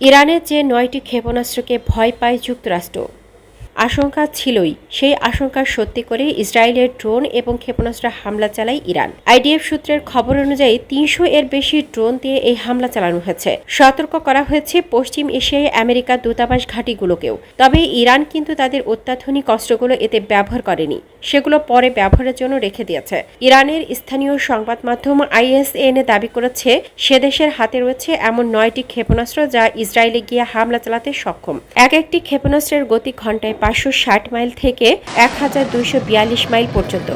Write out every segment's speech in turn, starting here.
ইরানের যে নয়টি ক্ষেপণাস্ত্রকে ভয় পায় যুক্তরাষ্ট্র, আশঙ্কা ছিলই। সেই আশঙ্কা সত্যি করে ইসরায়েলের ড্রোন এবং ক্ষেপণাস্ত্র হামলা চালায় ইরান। আইডিএফ সূত্রের খবর অনুযায়ী তিনশো এর বেশি ড্রোন দিয়ে এই হামলা চালানো হয়েছে। সতর্ক করা হয়েছে পশ্চিম এশিয়ায় আমেরিকার দূতাবাস ঘাঁটিগুলোকেও। তবে ইরান কিন্তু তাদের অত্যাধুনিক অস্ত্রগুলো এতে ব্যবহার করেনি। সেগুলো পরে ব্যবহারের জন্য রেখে দিয়েছে। ইরানের স্থানীয় সংবাদ মাধ্যম আইএসএন এ দাবি করেছে, সে দেশের হাতে রয়েছে এমন নয়টি ক্ষেপণাস্ত্র যা ইসরায়েলে গিয়ে হামলা চালাতে সক্ষম। এক একটি ক্ষেপণাস্ত্রের গতি ঘন্টায় পাঁচশো ষাট মাইল থেকে এক হাজার দুইশো বিয়াল্লিশ মাইল পর্যন্ত।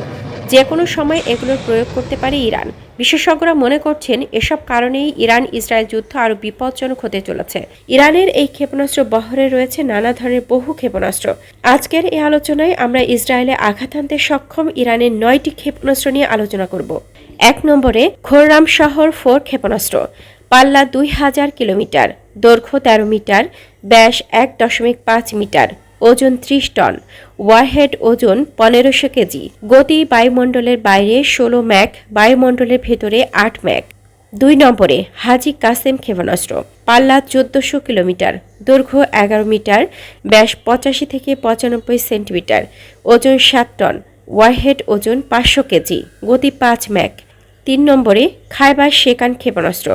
যে কোনো সময় এগুলোর প্রয়োগ করতে পারে ইরান। বিশেষজ্ঞরা মনে করছেন এসব কারণেই ইরান ইসরায়েল যুদ্ধ আরও বিপজ্জনক হতে চলেছে। ইরানের এই ক্ষেপণাস্ত্র বহরে রয়েছে নানা ধরনের বহু ক্ষেপণাস্ত্র। আজকের এই আলোচনায় আমরা ইসরায়েলে আঘাত আনতে সক্ষম ইরানের নয়টি ক্ষেপণাস্ত্র নিয়ে আলোচনা করব। এক নম্বরে খোররাম শহর ফোর ক্ষেপণাস্ত্র। পাল্লা দুই হাজার কিলোমিটার, দৈর্ঘ্য তেরো মিটার, ব্যাস এক দশমিক পাঁচ মিটার। ওজন ত্রিশ টন, ওয়ারহেড ওজন পনেরোশো কেজি। গতি বায়ুমণ্ডলের বাইরে ষোলো ম্যাক, বায়ুমণ্ডলের ভেতরে আট ম্যাক। দুই নম্বরে, হাজি কাসেম ক্ষেপণাস্ত্র। পাল্লা চোদ্দশো কিলোমিটার, দৈর্ঘ্য এগারো মিটার, ব্যাস পঁচাশি থেকে পঁচানব্বই সেন্টিমিটার। ওজন সাত টন, ওয়ারহেড ওজন পাঁচশো কেজি। গতি পাঁচ ম্যাক। তিন নম্বরে খাইবার শেকান ক্ষেপণাস্ত্র।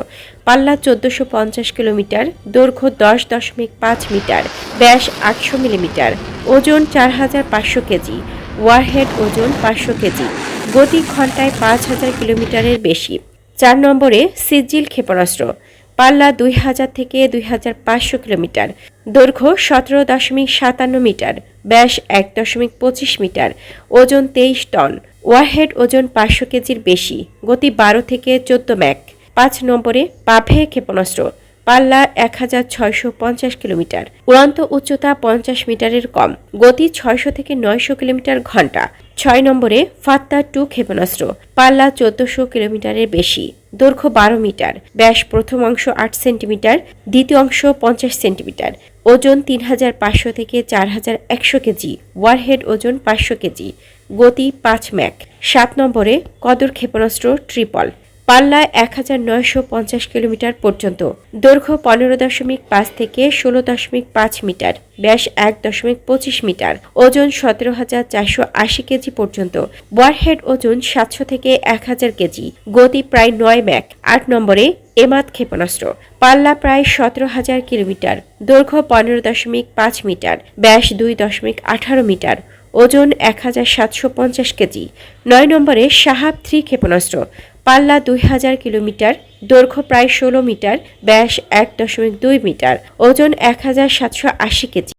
পাল্লা চোদ্দশো পঞ্চাশ কিলোমিটার, দৈর্ঘ্য দশ দশমিক পাঁচ মিটার, ব্যাস আটশো মিলিমিটার, ওজন চার হাজার পাঁচশো কেজি, ওয়ারহেড ওজন পাঁচশো কেজি, গতি ঘন্টায় পাঁচ হাজার কিলোমিটারের বেশি। চার নম্বরে সিজিল ক্ষেপণাস্ত্র। পাল্লা দুই হাজার থেকে দুই হাজার পাঁচশো কিলোমিটার দৈর্ঘ্য সতেরো দশমিক সাতান্ন মিটার, ব্যাস এক দশমিক পঁচিশ মিটার, ওজন তেইশ টন, ওয়ারহেড ওজন পাঁচশো কেজির বেশি, গতি বারো থেকে চোদ্দ ম্যাক, পাঁচ নম্বরে পাভে ক্ষেপণাস্ত্র, পাল্লা এক হাজার ছয়শো পঞ্চাশ কিলোমিটার, উড়ান্ত উচ্চতা পঞ্চাশ মিটারের কম, গতি ছয়শো থেকে নয়শো কিলোমিটার ঘণ্টা, ছয় নম্বরে ফাত্তা টু ক্ষেপণাস্ত্র, পাল্লা চোদ্দশো কিলোমিটারের বেশি, দৈর্ঘ্য বারো মিটার, ব্যাস প্রথম অংশ আট সেন্টিমিটার, দ্বিতীয় অংশ পঞ্চাশ সেন্টিমিটার ওজন তিন হাজার পাঁচশো থেকে চার হাজার একশো কেজি, ওয়ারহেড ওজন পাঁচশো কেজি, গতি পাঁচ ম্যাক, সাত নম্বরে কদর ক্ষেপণাস্ত্র ট্রিপল। পাল্লা এক হাজার নয়শো পঞ্চাশ কিলোমিটার পর্যন্ত। দৈর্ঘ্য পনেরো দশমিক পাঁচ থেকে ষোলো দশমিক পাঁচ মিটার। ব্যাস এক দশমিক পঁচিশ মিটার। ওজন সতেরো হাজার চারশো আশি কেজি পর্যন্ত। ওয়ারহেড ওজন সাতশো থেকে এক হাজার কেজি। গতি প্রায় নয় ম্যাক। আট নম্বরে এমাত ক্ষেপণাস্ত্র। পাল্লা প্রায় সতেরো হাজার কিলোমিটার। দৈর্ঘ্য পনেরো দশমিক পাঁচ মিটার। ব্যাস দুই দশমিক আঠারো মিটার। ওজন এক হাজার সাতশো পঞ্চাশ কেজি। নয় নম্বরে সাহাব থ্রি ক্ষেপণাস্ত্র। পাল্লা দুই হাজার কিলোমিটার, দৈর্ঘ্য প্রায় ষোলো মিটার, ব্যাস এক দশমিক দুই মিটার, ওজন এক হাজার সাতশো আশি কেজি।